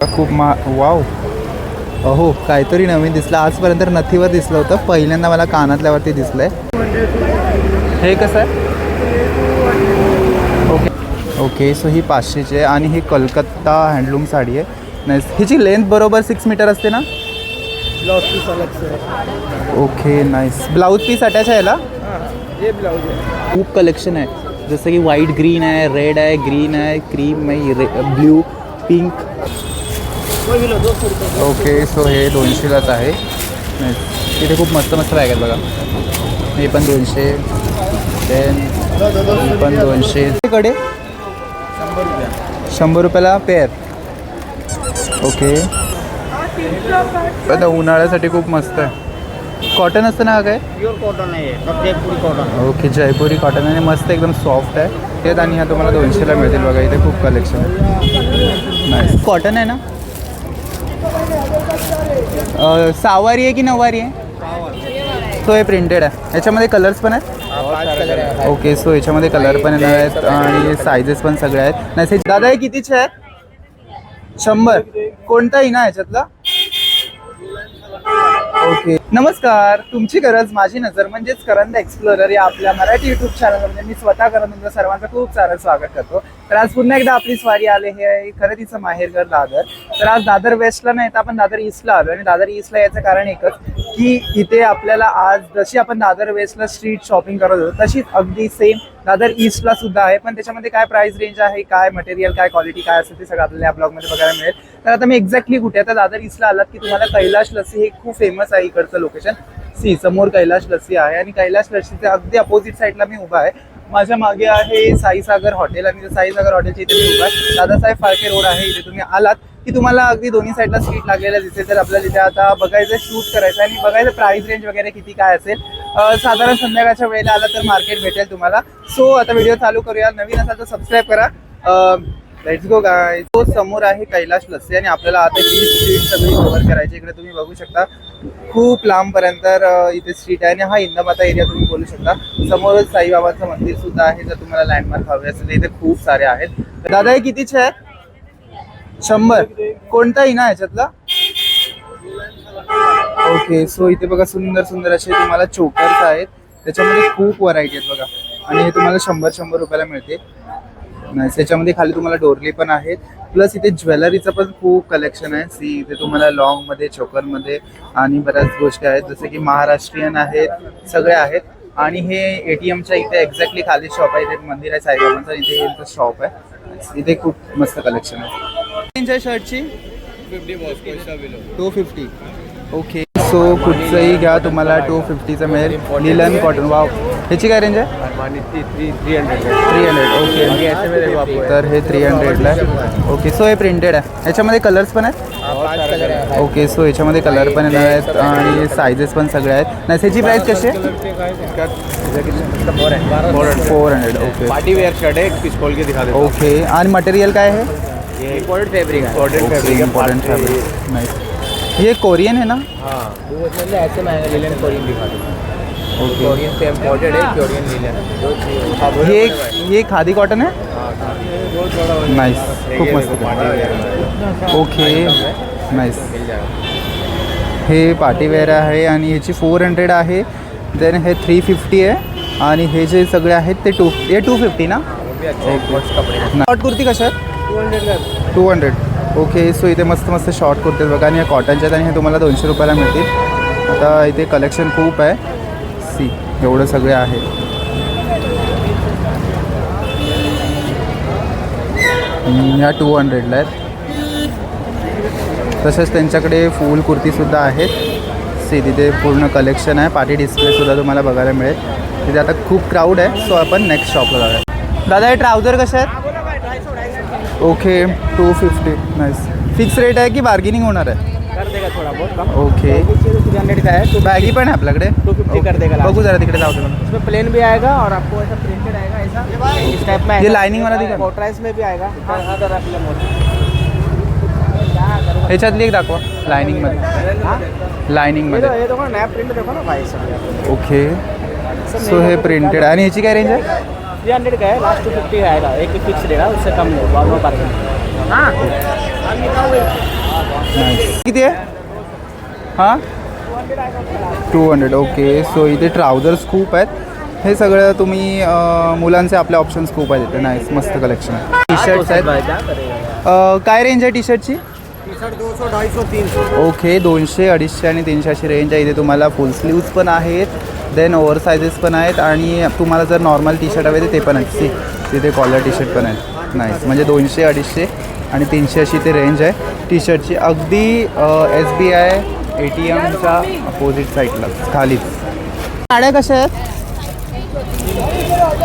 खूप मा वाव. अहो काहीतरी नवीन दिसलं. आजपर्यंत नथीवर दिसलं होतं. पहिल्यांदा मला कानातल्यावरती दिसलंय. हे कसं आहे? ओके. ओके सो ही पाचशेची आहे आणि ही कलकत्ता हँडलूम साडी आहे. नाही हिची लेंथ बरोबर सिक्स मीटर असते ना? पीस अलग okay nice blouse piece attach आहे याला? खूप कलेक्शन आहे. जसं की व्हाईट ग्रीन आहे रेड आहे ग्रीन आहे क्रीम आहे रे ब्ल्यू पिंक ओके सो हे दोनशेलाच आहे. तिथे खूप मस्त मस्त बॅग आहेत बघा. हे पण दोनशे. देन हे पण दोनशे. कडे? शंबर रुपया शंभर रुपयाला पेअर ओके. आता उन्हाळ्यासाठी खूप मस्त आहे. कॉटन असतं ना हा काय? प्योर कॉटन है सब Jaipuri cotton okay Jaipuri cotton आणि मस्त एकदम सॉफ्ट आहे. तेच आणि ह्या तुम्हाला दोनशेला मिळतील बघा. इथे खूप कलेक्शन आहे. नाही कॉटन आहे ना? अ, सहावारी आहे की नऊवारी आहे? सो हे प्रिंटेड आहे. याच्यामध्ये कलर्स पण आहेत? ओके सो याच्यामध्ये कलर पण येणार आहेत आणि सायझेस पण सगळे आहेत. नाही दादा हे कितीचे आहेत? शंभर. कोणताही ना याच्यातला? ओके. नमस्कार तुमची गरज माझी नजर म्हणजेच करंद एक्सप्लोरर या आपल्या मराठी युट्यूब चॅनलमध्ये मी स्वतः करंद तुमचं सर्वांचं खूप सारं स्वागत करतो. तर आज पुन्हा एकदा आपली स्वारी आले हे आहे खरेदीचं माहेरघर दादर. तर आज दादर वेस्टला नाही तर आपण दादर ईस्टला आलो आणि दादर ईस्टला याचं कारण एकच की इथे आपल्याला आज जशी आपण दादर वेस्टला स्ट्रीट शॉपिंग करत होतो तशीच अगदी सेम दादर ईस्टला सुद्धा आहे. पण त्याच्यामध्ये काय प्राइस रेंज आहे काय मटेरियल काय क्वालिटी काय असेल ते सगळं आपल्याला या ब्लॉगमध्ये बघायला मिळेल. तर आता मी एक्झॅक्टली कुठे आहे? तर दादर ईस्टला आलात की तुम्हाला कैलाश लस्सी हे खूप फेमस आहे इकडचं लोकेशन सी समोर कैलाश लस्सी आहे आणि कैलाश लस्सीच्या अगदी अपोजिट साईडला मी उभा आहे. माझ्या मागे आहे साईसागर हॉटेल आणि साईसागर हॉटेलच्या इथे मी उभा आहे. दादासाहेब फाळके रोड आहे इथे तुम्ही आलात. की तुम्हाला अगदी दोन्ही साईडला सीट लागलेल्या दिसेल. तर आपल्याला तिथे आता बघायचं शूट करायचं आणि बघायचं प्राइस रेंज वगैरे किती काय असेल. साधारण संध्याकाळच्या वेळेला आला तर मार्केट भेटेल तुम्हाला. सो आता व्हिडिओ चालू करूया. नवीन असाल तर सबस्क्राईब करा. लेट्स गो गाय तो समोर आहे कैलाश लस्सी आणि आपल्याला आता ही स्ट्रीट सगळी कव्हर करायची. इकडे तुम्ही बघू शकता. खूप लांबपर्यंत इथे स्ट्रीट आहे आणि हा इंदमाता एरिया तुम्ही बोलू शकता. समोरच साईबाबाचं मंदिर सुद्धा आहे जर तुम्हाला लँडमार्क हवे असेल तर इथे खूप सारे आहेत. दादा हे कितीचे आहे शंभर. कोणताही ना ह्याच्यातला? ओके सो इथे बघा सुंदर सुंदर असे तुम्हाला चोकर्स आहेत. त्याच्यामध्ये खूप व्हरायटी आहेत बघा. आणि हे तुम्हाला शंभर शंभर रुपयाला मिळते. नाही त्याच्यामध्ये खाली तुम्हाला डोरली पण आहेत. प्लस इथे ज्वेलरीचं पण खूप कलेक्शन आहे. सी इथे तुम्हाला लॉंगमध्ये चोकरमध्ये आणि बऱ्याच गोष्टी आहेत. जसं की महाराष्ट्रीयन आहेत सगळे आहेत. आणि हे ए टी एमच्या इथे एक्झॅक्टली खाली शॉप आहे. इथे मंदिर आहे साईबाबांचं इथे यांचं शॉप आहे. इथे खूप मस्त कलेक्शन आहे. शर्टची. भी लो टू फिफ्टी ओके सो कुठचंही घ्या तुम्हाला टू फिफ्टीचं मिळेल. लिलन कॉटन वाव ह्याची काय रेंज आहे? Three hundred three hundred okay तर हे थ्री हंड्रेडला आहे ओके सो हे प्रिंटेड आहे. ह्याच्यामध्ये कलर्स पण आहेत? ओके सो ह्याच्यामध्ये कलर पण येणार आहेत आणि सायझेस पण सगळे आहेत. नाही ह्याची प्राईस कशी आहे? Four hundred okay party wear shirt है एक पीस खोल के दिखा देता हूँ. ओके आणि मटेरियल काय आहे? ये इम्पोर्टेड फैब्रिक है। इम्पोर्टेड फैब्रिक है इम्पॉर्टंट पार्टी ये कोरियन है ना? हाँ वो मतलब ऐसे महँगा लिलन कोरियन दिखा कोरियन से इम्पोर्टेड है कोरियन लिलन ये ये खादी कॉटन है? हाँ, नाइस ये खूप देखो, मस्त ओके नाईस जाएगा। हे पार्टीवेअर आहे आणि ह्याची फोर हंड्रेड आहे. देन हे थ्री फिफ्टी आहे. आणि हे जे सगळे आहेत ते टू हे टू फिफ्टी ना? वो भी अच्छा है। शॉर्ट कुर्ती कशा आहेत। टू हंड्रेड का टू हंड्रेड. ओके सो इथे मस्त मस्त शॉर्ट कुर्ते आहेत बघा. आणि हे कॉटनचे आहेत आणि हे तुम्हाला दोनशे रुपयाला मिळतील. आता इथे कलेक्शन खूप आहे. सी एवढं सगळे आहे. ह्या टू हंड्रेडला आहेत. तसेच त्यांच्याकडे फुल कुर्तीसुद्धा आहेत. सी तिथे पूर्ण कलेक्शन आहे. पार्टी डिस्प्लेसुद्धा तुम्हाला बघायला मिळेल. तिथे आता खूप क्राऊड आहे सो आपण नेक्स्ट शॉपला जाऊया. दादा हे ट्राउझर कसे आहेत? Okay two fifty nice fix rate आहे की बार्गेनिंग होणार आहे कर देगा थोड़ा बहुत कम। ओके थ्री हंड्रेड का है तो बॅगी पण आहे आपल्याकडे 250 कर देगा बघू जरा तिकडे जाऊ तुम्हाला इसमें प्लेन भी आएगा और आपको ऐसा प्रिंटेड आएगा ऐसा। इस टाइप में ये lining वाला दिखा? में भी आएगा। हाँ ह्याच्यातली एक दाखवा। देखो नया प्रिंट देखो ना भाई ओके सो हे प्रिंटेड आणि ह्याची काय रेंज आहे थ्री हंड्रेड का है लास्ट टू फिफ्टी आएगा एक ही फिक्स रहेगा उससे कम नहीं. बाद में बात Nice. किती आहे? हां? टू हंड्रेड ओके सो इथे ट्राउझर्स खूप आहेत. हे सगळं तुम्ही अं, मुलांचे आपले ऑप्शन्स खूप आहेत इथे. नाईस मस्त कलेक्शन आहे. टी शर्ट्स आहेत. अं, काय रेंज आहे टी शर्टची ओके दोनशे अडीचशे आणि तीनशे अशी रेंज आहे. इथे तुम्हाला फुल स्लीव्ज पण आहेत. देन ओव्हर सायझेस पण आहेत आणि तुम्हाला जर नॉर्मल टी शर्ट हवे तर ते पण आहेत. सी तिथे कॉलर टी शर्ट पण आहेत. नाईस म्हणजे दोनशे अडीचशे आणि तीनशे अशी ते रेंज आहे. टी शर्टची अगदी S B I A T एमच्या अपोजिट साईडला खालीच. साड्या कशा आहेत?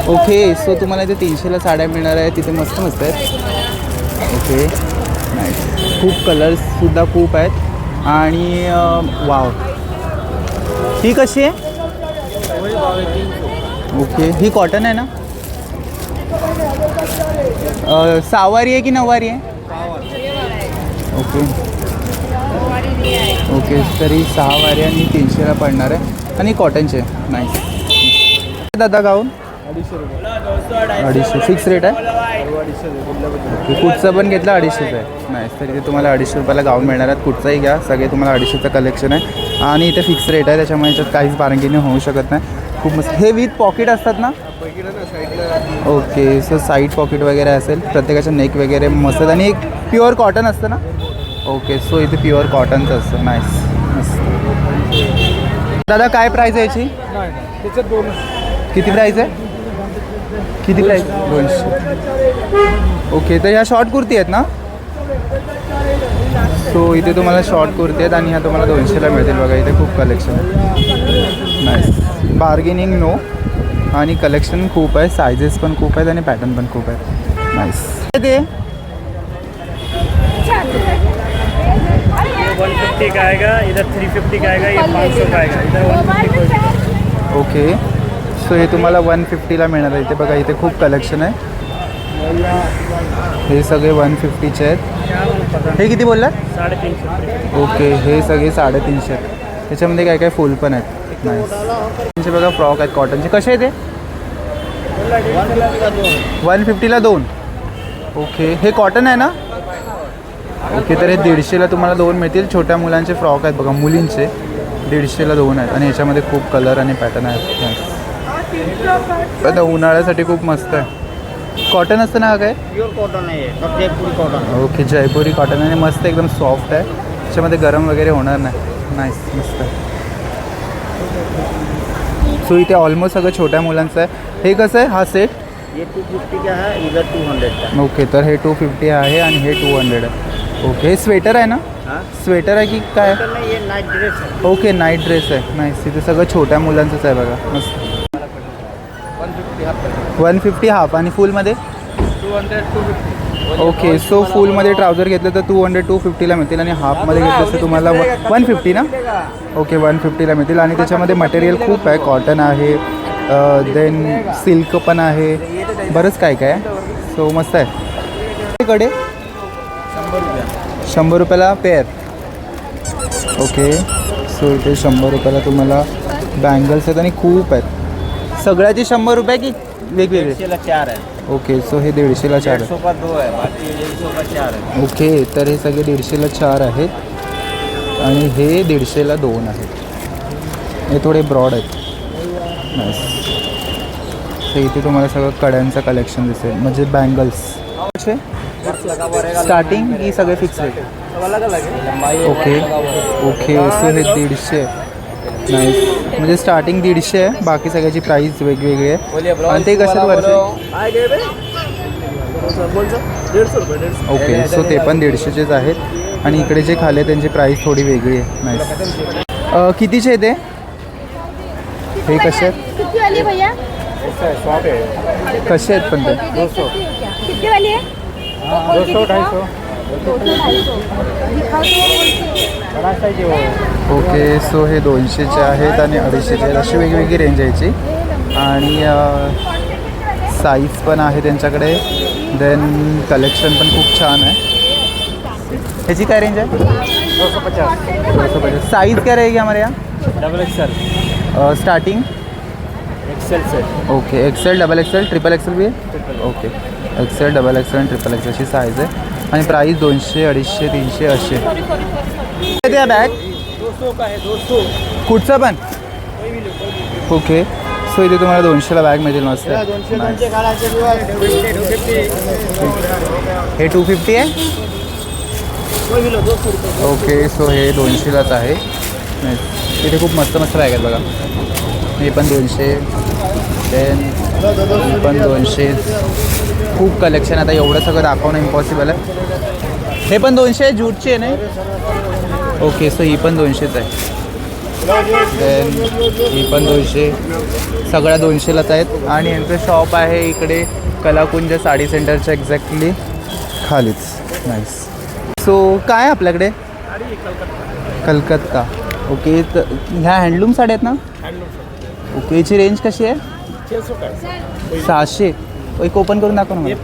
ओके सो तुम्हाला इथे तीनशेला साड्या मिळणार आहेत. तिथे मस्त मस्त आहेत. ओके नाईस खूप कलर्ससुद्धा खूप आहेत. आणि वाव ही कशी आहे? ओके. ही कॉटन आहे ना? अं, सहावारी आहे की नऊवारी आहे? ओके. ओके तरी सहा वारी आणि तीनशेला पडणार आहे. आणि कॉटनचे नाही दादा गाऊन? अडीचशे. फिक्स रेट आहे? कुठचं पण घेतलं अडीचशेच आहे. नाही तरी ते तुम्हाला अडीचशे रुपयाला गाऊन मिळणार आहेत. कुठचाही घ्या. सगळे तुम्हाला अडीचशेचं कलेक्शन आहे. आणि इथे फिक्स रेट आहे. त्याच्यामुळे याच्यात काहीच बार्गेनिंग होऊ शकत नाही. खूप मस्त. हे विथ पॉकेट असतात ना? ओके सो साईड पॉकेट वगैरे असेल प्रत्येकाच्या नेक वगैरे मस्त आणि एक प्युअर कॉटन असतं ना? ओके सो इथे प्युअर कॉटनचं असतं. नाईस मस्त. दादा काय प्राईस आहे याची? किती प्राईस आहे? किती प्राईस दोनशे. ओके तर ह्या शॉर्ट कुर्ती आहेत ना? सो इथे तुम्हाला शॉर्ट कुर्ती आहेत आणि ह्या तुम्हाला दोनशेला मिळतील बघा इथे खूप कलेक्शन आहे नाईस बार्गेनिंग नो आणि कलेक्शन खूप आहे सायझेस पण खूप आहेत आणि पॅटर्न पण खूप आहेत. नाईस ते वन फिफ्टी का आएगा इधर थ्री फिफ्टी का आएगा ये पाँच सौ का आएगा इधर वन फिफ्टी का ओके सो हे तुम्हाला वन फिफ्टीला मिळणार आहे. इथे बघा इथे खूप कलेक्शन आहे. हे सगळे वन फिफ्टीचे आहेत. हे किती बोललात? साढ़े तीन सौ रुपये. ओके हे सगळे साडेतीनशे आहेत. त्याच्यामध्ये काय काय फुल पण आहेत? त्यांचे बघा फ्रॉक आहेत कॉटनचे कसे आहे ते वन फिफ्टीला दोन. ओके हे कॉटन आहे ना? ओके तर हे दीडशेला तुम्हाला दोन मिळतील. छोट्या मुलांचे फ्रॉक आहेत बघा मुलींचे. दीडशेला दोन आहेत. आणि याच्यामध्ये खूप कलर आणि पॅटर्न आहेत. आता उन्हाळ्यासाठी खूप मस्त आहे. कॉटन असतं ना काय? प्युअर कॉटन आहे. Jaipuri cotton okay Jaipuri cotton आणि मस्त एकदम सॉफ्ट आहे. त्याच्यामध्ये गरम वगैरे होणार नाही. नाईस मस्त. सो इथे ऑलमोस्ट सगळं छोट्या मुलांचं आहे. हे कसं आहे? हा सेट ये टू फिफ्टी का है इधर टू हंड्रेड का ओके तर हे टू फिफ्टी आहे आणि हे टू हंड्रेड आहे. ओके हे स्वेटर आहे ना? हाँ? स्वेटर आहे की काय? ये नाइट ड्रेस है ओके नाईट ड्रेस आहे. नाईस इथे सगळं छोट्या मुलांचंच आहे बघा. मस्त. वन फिफ्टी हाफ आणि फुलमध्ये two hundred two fifty okay so फुलमध्ये trouser घेतलं तर टू हंड्रेड टू फिफ्टीला मिळतील आणि हाफमध्ये घेतलं तर तुम्हाला वन फिफ्टी ना? ओके वन फिफ्टीला मिळतील आणि त्याच्यामध्ये मटेरियल खूप आहे. कॉटन आहे देन सिल्क पण आहे. बरंच काय काय आहे. सो मस्त आहे. कडे शंभर रुपयाला पेअर ओके सो इथे शंभर रुपयाला तुम्हाला बँगल्स आहेत आणि खूप आहेत. सगळ्याचे शंभर रुपये की? वेगवेगळे? दीडशेला चार है ओके सो हे दीडशेला चार डेढ़ आहे. सौ का दो है बाकी डेढ़ सौ का चार है ओके तर हे सगळे दीडशेला चार आहेत. आणि हे दीडशेला दोन आहेत. हे थोडे ब्रॉड आहेत. नाईस तर इथे तुम्हाला सगळं कड्यांचं कलेक्शन दिसेल म्हणजे बँगल्स स्टार्टिंग ही सगळे फिक्स रेट अलग अलग है लंबाई ओके ओके सो हे दीडशे नाईस म्हणजे स्टार्टिंग दीडशे आहे. बाकी सगळ्याची प्राईस वेगवेगळी आहे. आणि ते कशात वरचे? डेढ़ सौ रुपये डेढ़ सौ ओके सो ते पण दीडशेचेच आहेत. आणि इकडे जे खाले त्यांची प्राईस थोडी वेगळी आहे. नाईस कितीचे आहे ते? हे कसे आहेत? कितनी वाली है भैया कसे आहेत पण ते? दो दो दो ओके सो हे दोनशेचे आहेत आणि अडीचशेचे आहेत. अशी वेगवेगळी रेंज यायची आणि साईज पण आहे त्यांच्याकडे. देन कलेक्शन पण खूप छान आहे. ह्याची काय रेंज आहे? दो सौ पचास. साईज काय रहेगी हमारे यहाँ double XL starting XL set okay XL double XL triple XL भी है? Okay XL double XL triple एक्सेलची size आहे. आणि प्राईस दोनशे अडीचशे तीनशे असे. त्या बॅग कुठचं पण? ओके सो इथे तुम्हाला दोनशेला बॅग मिळतील मस्त. हे टू फिफ्टी आहे? ओके सो हे दोनशेलाच आहे. इथे खूप मस्त मस्त बॅग आहेत बघा. हे पण दोनशे. देन हे पण दोनशे. खूप कलेक्शन आता एवढं सगळं दाखवणं इम्पॉसिबल आहे. हे पण दोनशे आहे जूटची आहे नाही? ओके सो ही पण दोनशेच आहे. देन ही पण दोनशे. सगळ्या दोनशेलाच आहेत. आणि यांचं शॉप आहे इकडे कलाकुंज साडी सेंटरच्या एक्झॅक्टली खालीच. नाईस सो काय आहे आपल्याकडे? कलकत्ता. ओके तर ह्या हँडलूम साड्या आहेत ना? ओके याची रेंज कशी आहे? सहाशे. एक ओपन करून दाखव ना.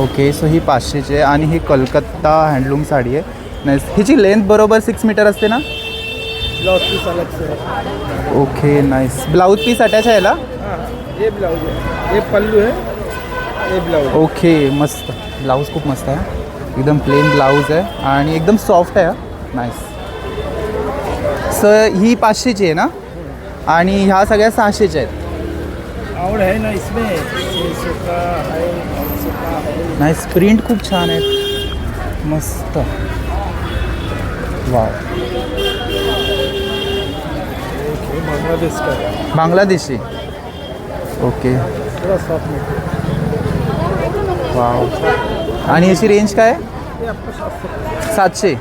ओके सो ही पाचशेची आहे आणि ही कलकत्ता हँडलूम साडी आहे. नाईस हिची लेंथ बरोबर सिक्स मीटर असते ना? Okay nice blouse piece attach आहे याला? ये ब्लाउज है. ये पल्लू है ये ब्लाउज ओके मस्त. ब्लाऊज खूप मस्त आहे. एकदम प्लेन ब्लाऊज आहे आणि एकदम सॉफ्ट आहे नाईस सर ही पाचशेची आहे ना? आणि ह्या सगळ्या सहाशेच्या आहेत. और है ना इसमें? है पाँच सौ का है। नाईस प्रिंट खूप छान आहेत. मस्त. वा बांग्लादेश का है बांगलादेशी. ओके. थोड़ा सॉफ्ट वाव. आणि याची रेंज काय? आहे? ये आपको सात सौ सातशे.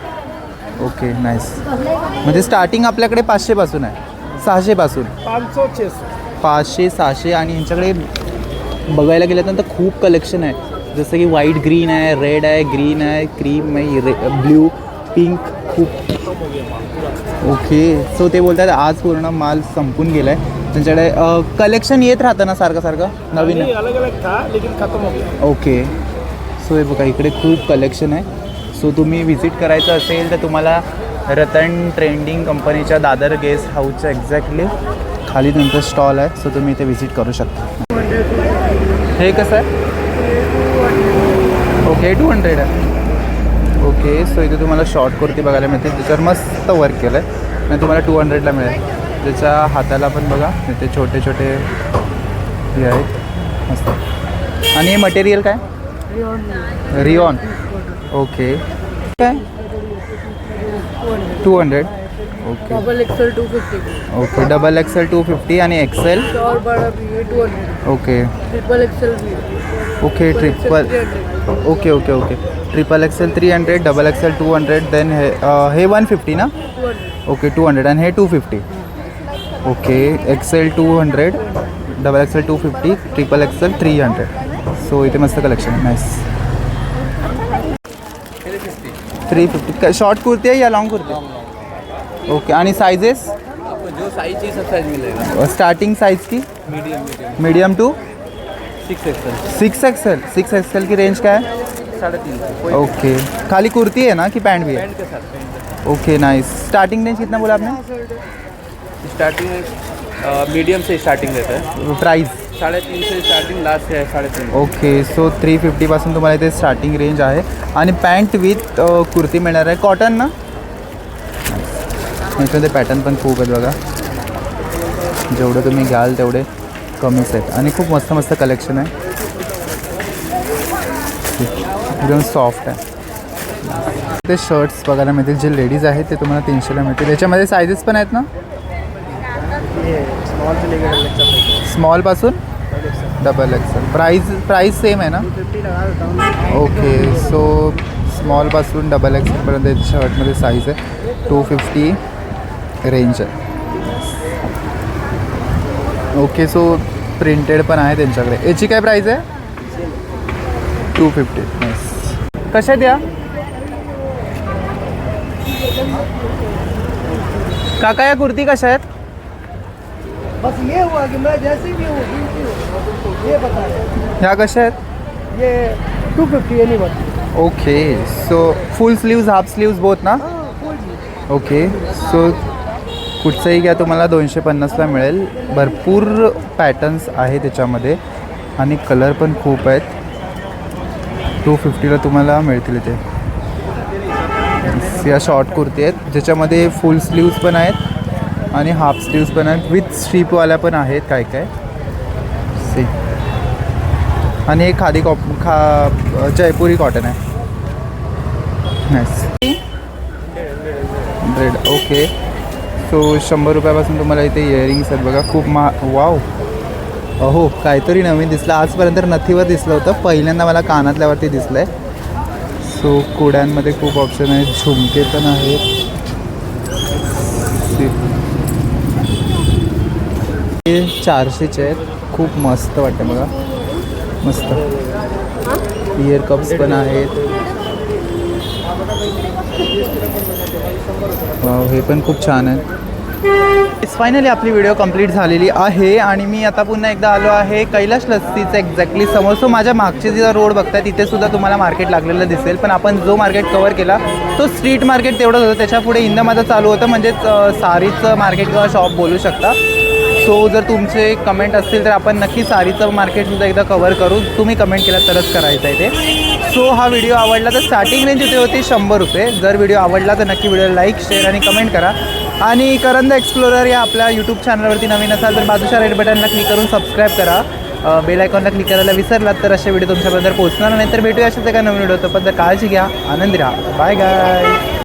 ओके नाईस म्हणजे स्टार्टिंग आपल्याकडे पाचशेपासून आहे. सहाशेपासून. पाँच सौ छः सौ पाचशे सहाशे आणि यांच्याकडे बघायला गेलं तर खूप कलेक्शन आहे. जसं की व्हाईट ग्रीन आहे रेड आहे ग्रीन आहे क्रीम आहे रे ब्ल्यू पिंक खूप. ओके सो ते बोलतात आज पूर्ण माल संपून गेला आहे त्यांच्याकडे कलेक्शन येत राहतं ना सारखं सारखं? नवीन? ये अलग अलग था लेकिन ख़त्म हो गया. ओके सो हे बघा इकडे खूप कलेक्शन आहे. सो तुम्ही व्हिजिट करायचं असेल तर तुम्हाला रतन ट्रेंडिंग कंपनीच्या दादर गेस्ट हाऊसच्या एक्झॅक्टली खाली त्यांचं स्टॉल आहे सो तुम्ही इथे व्हिजिट करू शकता. हे कसं आहे? ओके टू हंड्रेड आहे. ओके सो इथे तुम्हाला शॉर्ट कुर्ती बघायला मिळते त्याच्यावर मस्त वर्क केलं आहे आणि तुम्हाला टू हंड्रेडला मिळेल. त्याच्या हाताला पण बघा इथे छोटे छोटे हे आहेत. मस्त. आणि हे मटेरियल काय? रिओन ओके काय? Two hundred okay double XL two fifty okay double XL two fifty आणि एक्सेल और बड़ा भी है two hundred okay triple XL भी है okay triple okay okay okay triple XL three hundred double XL two hundred then हे अं, हे वन फिफ्टी ना ओके टू हंड्रेड आणि हे two fifty okay XL two hundred double XL two fifty triple XL three hundred so इथे मस्त collection आहे nice three fifty short kurti आहे या लॉंग कुर्ती? ओके आणि साइजेस आपको जो साइज़ चाहिए सब साइज़ मिलेगा। स्टार्टिंग साइज़ की? Medium medium medium to six XL six XL six XL की रेंज क्या है? साढ़े तीन सौ। ओके खाली कुर्ती है ना कि पैंट भी है? पैंट के साथ pant okay nice starting range कितना बोला आपने? स्टार्टिंग मीडियम से स्टार्टिंग रहता है। प्राइस साढ़े तीन से स्टार्टिंग लास्ट है साढ़े तीन। ओके सो थ्री फिफ्टीपासून तुम्हाला इथे स्टार्टिंग रेंज आहे आणि पॅन्ट विथ कुर्ती मिळणार आहे। कॉटन ना? याच्यामध्ये पॅटर्न पण खूप आहेत बघा. जेवढं तुम्ही घ्याल तेवढे कमीच आहेत. आणि खूप मस्त मस्त कलेक्शन आहे. एकदम सॉफ्ट आहे. ते शर्ट्स बघायला मिळतील. जे लेडीज आहेत ते तुम्हाला तीनशेला मिळतील. याच्यामध्ये सायझेस पण आहेत ना? स्मॉलपासून डबल एक्सल स्मॉलपासून डबल एक्सेल प्राईस सेम आहे ना? ओके सो स्मॉलपासून डबल एक्सेलपर्यंत शर्टमध्ये साईज आहे. टू फिफ्टी रेंज आहे. ओके सो प्रिंटेड पण आहे त्यांच्याकडे. याची काय प्राईस आहे? टू फिफ्टी कशा द्या काका या कुर्ती कशा आहेत बस ये हुआ कि मैं जैसे भी हूँ हूँ। ये बता ह्या कशा आहेत ये two fifty any one okay so full sleeves half sleeves both ना? ओके सो कुठचंही घ्या तुम्हाला दोनशे पन्नासला मिळेल. भरपूर पॅटर्न्स आहे त्याच्यामध्ये. आणि कलर पण खूप आहेत. टू फिफ्टीला तुम्हाला मिळतील इथे. या शॉर्ट कुर्ती आहेत. ज्याच्यामध्ये फुल स्लीव्स पण आहेत आणि हाफ स्लीव्स पण आहेत. विथ स्ट्रीपवाल्या पण आहेत काय काय. सी आणि एक खादी कॉप खा जयपुरी कॉटन आहे. ब्रेड हंड्रेड ओके सो शंभर रुपयापासून तुम्हाला इथे इयरिंग्स आहेत बघा. खूप मा वाव अहो काहीतरी नवीन दिसलं. आजपर्यंत नथीवर दिसलं होतं. पहिल्यांदा मला कानातल्यावरती दिसलं आहे सो कुड्यांमध्ये खूप ऑप्शन आहेत. झुमके पण आहेत. हे चारशेचे आहेत. खूप मस्त वाटतं बघा. मस्त. इयर कप्स पण आहेत. हे पण खूप छान आहे फायनली आपली व्हिडिओ कंप्लीट झालेली आहे आणि मी आता पुन्हा एकदा आलो आहे कैलाश लस्सीचं एक्झॅक्टली समोर. सो माझ्या मागचे जिथं रोड बघताय तिथे सुद्धा तुम्हाला मार्केट लागलेलं दिसेल. पण आपण जो मार्केट कवर केला तो स्ट्रीट मार्केट तेवढंच होतं. त्याच्यापुढे पुढे माझं चालू होतं म्हणजेच सारीचं मार्केट किंवा शॉप बोलू शकता. सो जर तुमचे कमेंट असतील तर आपण नक्की सारीचं मार्केटसुद्धा एकदा कवर करू. तुम्ही कमेंट केला तरच करायचं आहे ते. सो हा व्हिडिओ आवडला तर स्टार्टिंग रेंज इथे होती शंभर रुपये. जर व्हिडिओ आवडला तर नक्की व्हिडिओ लाईक शेअर आणि कमेंट करा. आणि करंद एक्सप्लोरर या आपल्या यूट्यूब चॅनलवरती नवीन असाल तर बाजूच्या रेड बटनला क्लिक करून सबस्क्राईब करा. बेल आयकॉनला क्लिक करायला विसरलात तर असे व्हिडिओ तुमच्याबद्दल पोहोचणार नाही तर भेटूया अशाच एका नवीन व्हिडिओ तोपर्यंत काळजी घ्या आनंदी राहा बाय गाय